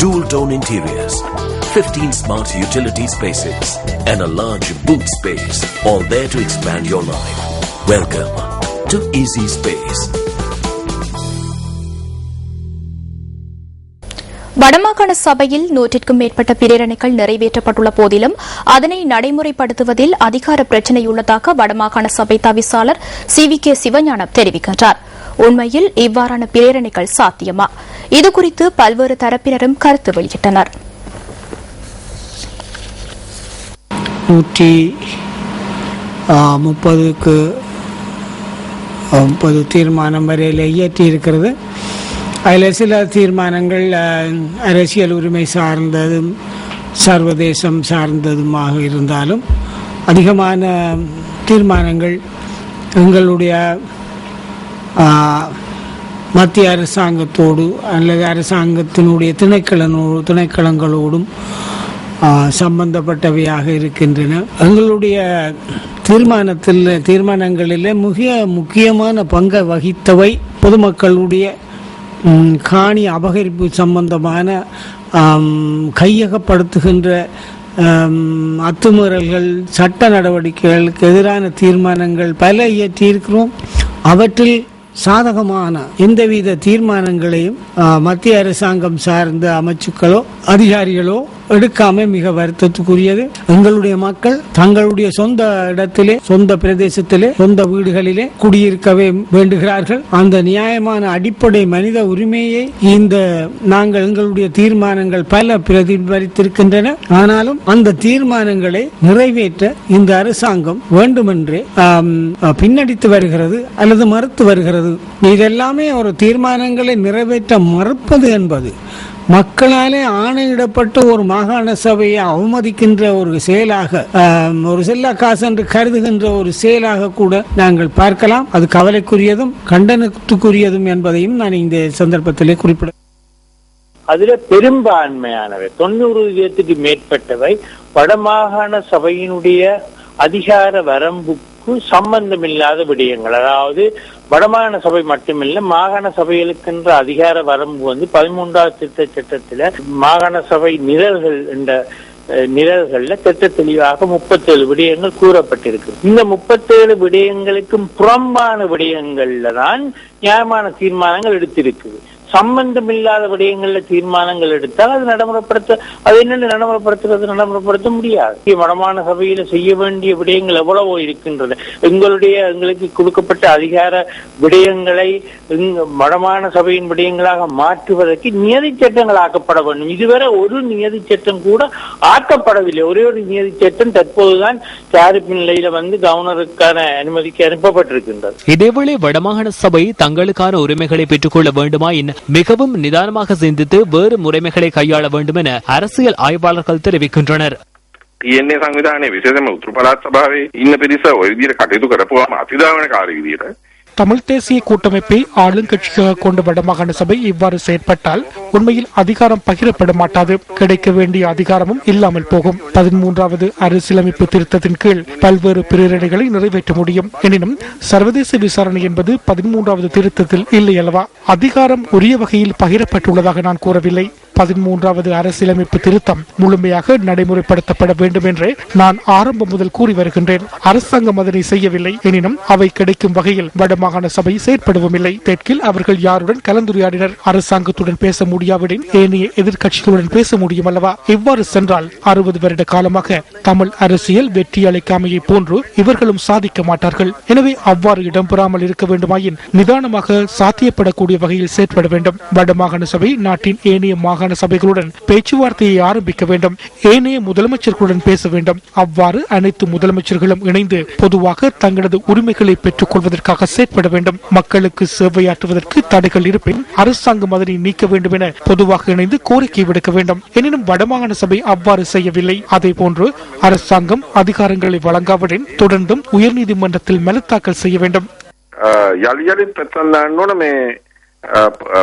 dual tone interiors, 15 smart utility spaces, and a large boot space, all there to expand your life. Welcome to Easy Space. வடமாகாண சபையில் நூற்றிற்கும் மேற்பட்ட பிரேரணைகள் நிறைவேற்றப்பட்டுள்ள போதிலும் அதனை நடைமுறைப்படுத்துவதில் அதிகார பிரச்சினையுள்ளதாக வடமாகாண சபை தவிசாளர் சி வி கே சிவஞானம் தெரிவிக்கின்றார் உண்மையில் இவ்வாறான பிரேரணைகள் சாத்தியமா இதுகுறித்து பல்வேறு தரப்பினரும் கருத்து வெளியிட்டனர். நூற்றி முப்பதுக்கு முப்பது தீர்மானம் வரையில் இயற்றி இருக்கிறது அதில் சில தீர்மானங்கள் அரசியல் உரிமை சார்ந்ததும் சர்வதேசம் சார்ந்ததுமாக இருந்தாலும் அதிகமான தீர்மானங்கள் எங்களுடைய ஆஹ், மத்திய அரசாங்கத்தோடு அல்லது அரசாங்கத்தினுடைய திணைக்களனோ திணைக்களங்களோடும் சம்பந்தப்பட்டவையாக இருக்கின்றன. எங்களுடைய தீர்மானத்தில் தீர்மானங்களில் மிக முக்கியமான பங்கை வகித்தவை பொதுமக்களுடைய காணி அபகரிப்பு சம்பந்தமான கையகப்படுத்துகின்ற அத்துமீறல்கள் சட்ட நடவடிக்கைகளுக்கு எதிரான தீர்மானங்கள் பல இயற்றியிருக்கிறோம். அவற்றில் சாதகமான எந்தவித தீர்மானங்களையும் மத்திய அரசாங்கம் சார்ந்த அமைச்சுக்களோ அதிகாரிகளோ எடுக்காம மிக வருத்தத்துக்குரியது. எங்களுடைய மக்கள் தங்களுடைய சொந்த இடத்திலே சொந்த பிரதேசத்திலே சொந்த வீடுகளிலே குடியிருக்கவே வேண்டுகிறார்கள். அந்த நியாயமான அடிப்படை மனித உரிமையை இந்த நாங்கள் எங்களுடைய தீர்மானங்கள் பல பிரதிபலித்திருக்கின்றன. ஆனாலும் அந்த தீர்மானங்களை நிறைவேற்ற இந்த அரசாங்கம் வேண்டுமென்றே பின்னடித்து வருகிறது அல்லது மறுத்து வருகிறது. இதெல்லாமே ஒரு தீர்மானங்களை நிறைவேற்ற மறுப்பது என்பது மக்களாலே ஆணையிடப்பட்ட ஒரு மாகாண சபையை அவமதிக்கின்ற ஒரு செயலாக ஒரு செல்லா காசு என்று கருதுகின்ற ஒரு செயலாக கூட நாங்கள் பார்க்கலாம். அது கவலைக்குரியதும் கண்டனத்துக்குரியதும் என்பதையும் நான் இந்த சந்தர்ப்பத்திலே குறிப்பிட அதுல பெரும்பான்மையானவை தொண்ணூறு வீதத்துக்கு மேற்பட்டவை வடமாகாண சபையினுடைய அதிகார வரம்புக்கு சம்பந்தமில்லாத விடயங்கள். அதாவது வடமாகாண சபை மட்டுமில்ல மாகாண சபைகளுக்கென்ற அதிகார வரம்பு வந்து பதிமூன்றாவது திருத்த சட்டத்துல மாகாண சபை நிரல்கள் என்ற நிரல்கள்ல திட்ட தெளிவாக முப்பத்தேழு விடயங்கள் கூறப்பட்டிருக்கு. இந்த முப்பத்தேழு விடயங்களுக்கும் புறம்பான விடயங்கள்ல தான் நியாயமான தீர்மானங்கள் எடுத்திருக்குது. சம்பந்தமில்லாத விடயங்கள்ல தீர்மானங்கள் எடுத்தால் அது நடைமுறைப்படுத்த அது என்னென்ன நடைமுறைப்படுத்துறது நடைமுறைப்படுத்த முடியாது. வடமான சபையில செய்ய வேண்டிய விடயங்கள் எவ்வளவோ இருக்கின்றன எங்களுடைய எங்களுக்கு கொடுக்கப்பட்ட அதிகார விடயங்களை வடமான சபையின் விடயங்களாக மாற்றுவதற்கு நியதி சட்டங்கள் ஆக்கப்பட வேண்டும். இதுவரை ஒரு நியதி சட்டம் கூட ஆக்கப்படவில்லை. ஒரே ஒரு நியதி சட்டம் தற்போதுதான் தயாரிப்பு நிலையில வந்து கவர்னருக்கான அனுமதிக்கு அனுப்பப்பட்டிருக்கின்றது. இதேவேளை வடமாகாண சபை தங்களுக்கான உரிமைகளை பெற்றுக்கொள்ள வேண்டுமா என்ன மிகவும் நிதானமாக சிந்தித்து வேறு முறைமைகளை கையாள வேண்டும் என அரசியல் ஆய்வாளர்கள் தெரிவிக்கின்றனர் තියෙන්නේ සංවිධානයේ විශේෂම උතුරු පළාත් සභාවේ ඉන්න පිරිස ওই විදිහට කටයුතු කරපුවාම අතිදාවන කාලය විදිහට தமிழ் தேசிய கூட்டமைப்பை ஆளுங்கட்சியாக கொண்ட வடமாகாண சபை இவ்வாறு செயற்பட்டால் உண்மையில் அதிகாரம் பகிரப்பட மாட்டாது கிடைக்க வேண்டிய அதிகாரமும் இல்லாமல் போகும். பதிமூன்றாவது அரசியலமைப்பு திருத்தத்தின் கீழ் பல்வேறு பிரேரணைகளை நிறைவேற்ற முடியும். எனினும் சர்வதேச விசாரணை என்பது பதிமூன்றாவது திருத்தத்தில் இல்லை அல்லவா? அதிகாரம் உரிய வகையில் பகிரப்பட்டுள்ளதாக நான் கூறவில்லை. பதிமூன்றாவது அரசியலமைப்பு திருத்தம் முழுமையாக நடைமுறைப்படுத்தப்பட வேண்டும் என்று நான் ஆரம்பம் முதல் கூறி வருகின்றேன். அரசாங்கம் அதனை செய்யவில்லை. எனினும் அவை கிடைக்கும் வகையில் வடமாகாண சபை செயற்படவும் இல்லை தெற்கில் அவர்கள் யாருடன் கலந்துரையாடினர்? அரசாங்கத்துடன் பேச முடியாவிடன் ஏனைய எதிர்கட்சிகளுடன் பேச முடியும் அல்லவா இவ்வாறு சென்றால் அறுபது வருட காலமாக தமிழ் அரசியல் வெற்றி அளிக்காமையை போன்று இவர்களும் சாதிக்க மாட்டார்கள். எனவே அவ்வாறு இடம்பெறாமல் இருக்க வேண்டுமாயின் நிதானமாக சாத்தியப்படக்கூடிய வகையில் செயற்பட வேண்டும். வடமாகாண சபை நாட்டின் ஏனைய மாகாண சபைகளுடன் பேச்சுவார்த்தையை ஆரம்பிக்க வேண்டும் ஏனைய முதலமைச்சர்களுடன் பேச வேண்டும் அவ்வாறு அனைத்து முதலமைச்சர்களும் இணைந்து பொதுவாக தங்களது உரிமைகளை பெற்றுக் கொள்வதற்காக செயற்பட வேண்டும் மக்களுக்கு சேவையாற்றுவதற்கு தடைகள் இருப்பின் அரசாங்கம் அதனை நீக்க வேண்டும் என பொதுவாக இணைந்து கோரிக்கை விடுக்க வேண்டும் எனினும் வடமாகாண சபை அவ்வாறு செய்யவில்லை அதே போன்று அரசாங்கம் அதிகாரங்களை வழங்காவிடின் தொடர்ந்தும் உயர்நீதிமன்றத்தில் மனு தாக்கல் செய்ய வேண்டும் යළි යළිත් පැත්තන් දාන්න ඕන මේ අ, අ,